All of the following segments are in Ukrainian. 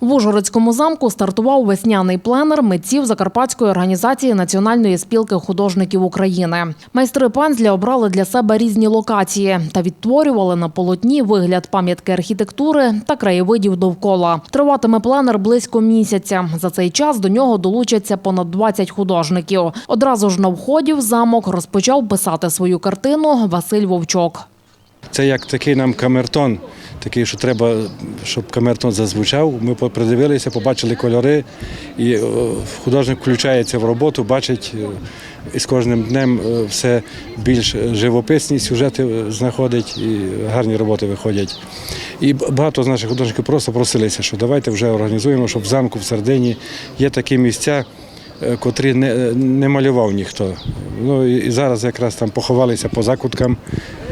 В Ужгородському замку стартував весняний пленер митців Закарпатської організації Національної спілки художників України. Майстри пензля обрали для себе різні локації та відтворювали на полотні вигляд пам'ятки архітектури та краєвидів довкола. Триватиме пленер близько місяця. За цей час до нього долучаться понад 20 художників. Одразу ж на вході в замок розпочав писати свою картину Василь Вовчок. Це як такий нам камертон, такий, що треба, щоб камертон зазвучав. Ми придивилися, побачили кольори, і е, художник включається в роботу, бачить е, і з кожним днем е, все більш живописні сюжети знаходить і гарні роботи виходять. І багато з наших художників просто просилися, що давайте вже організуємо, щоб в замку в Сардині є такі місця. Котрі не, не малював ніхто. Ну і зараз якраз там поховалися по закуткам,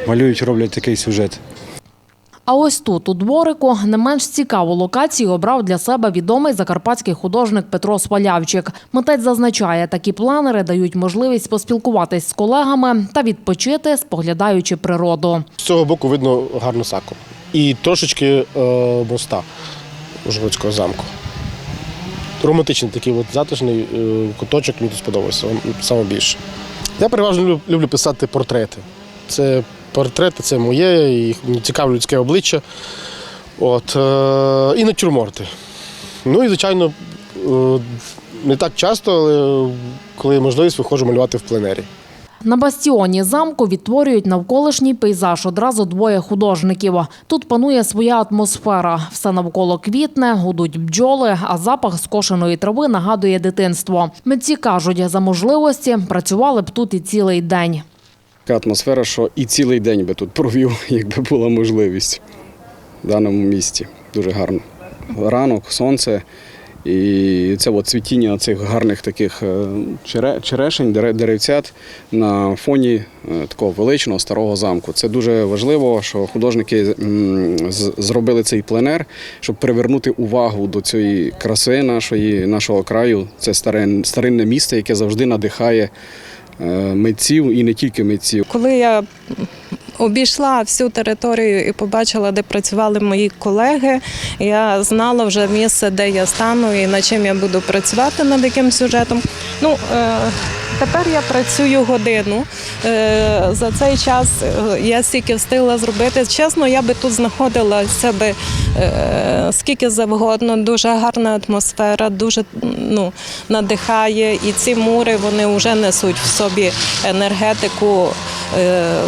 малюють, роблять такий сюжет. А ось тут, у дворику, не менш цікаву локацію обрав для себе відомий закарпатський художник Петро Свалявчик. Митець зазначає, такі планери дають можливість поспілкуватись з колегами та відпочити, споглядаючи природу. З цього боку видно гарну саку. І трошечки е, моста Ужгородського замку. Романтичний такий от затишний е, куточок, мені тут сподобався саме більше. Я переважно люблю писати портрети. Це портрети, це моє, і цікаве людське обличчя. От, е, і натюрморти. Ну і, звичайно, е, не так часто, але коли можливість, виходжу малювати в пленері. На бастіоні замку відтворюють навколишній пейзаж одразу двоє художників. Тут панує своя атмосфера. Все навколо квітне, гудуть бджоли, а запах скошеної трави нагадує дитинство. Митці кажуть, за можливості працювали б тут і цілий день. Така атмосфера, що і цілий день би тут провів, якби була можливість в даному місті. Дуже гарно. Ранок, сонце і це от цвітіння цих гарних таких е, черешень, дере- деревцят на фоні е, такого величного старого замку. Це дуже важливо, що художники зробили цей пленер, щоб привернути увагу до цієї краси нашої, нашого краю. Це старин- старинне місце, яке завжди надихає митців і не тільки митців. Коли я обійшла всю територію і побачила, де працювали мої колеги, я знала вже місце, де я стану і над чим я буду працювати над яким сюжетом. Ну, е, тепер я працюю годину. Е, за цей час е, я стільки встигла зробити. Чесно, я би тут знаходилася би скільки завгодно. Дуже гарна атмосфера, дуже ну, надихає. І ці мури вони вже несуть в собі енергетику. Е,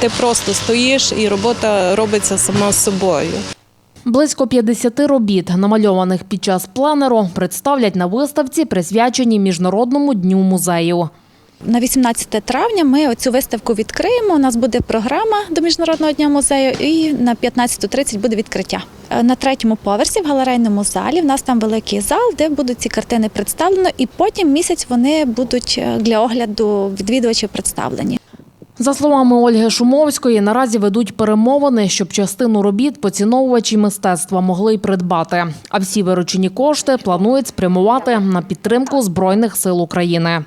Ти просто стоїш і робота робиться сама собою. Близько 50 робіт, намальованих під час пленеру, представлять на виставці, присвяченій Міжнародному дню музею. На 18 травня ми цю виставку відкриємо. У нас буде програма до Міжнародного дня музею, і на 15.30 буде відкриття. Е, На третьому поверсі в галерейному залі. В нас там великий зал, де будуть ці картини представлено, і потім місяць вони будуть е, для огляду відвідувачів представлені. За словами Ольги Шумовської, наразі ведуть перемовини, щоб частину робіт поціновувачі мистецтва могли й придбати. А всі виручені кошти планують спрямувати на підтримку Збройних сил України.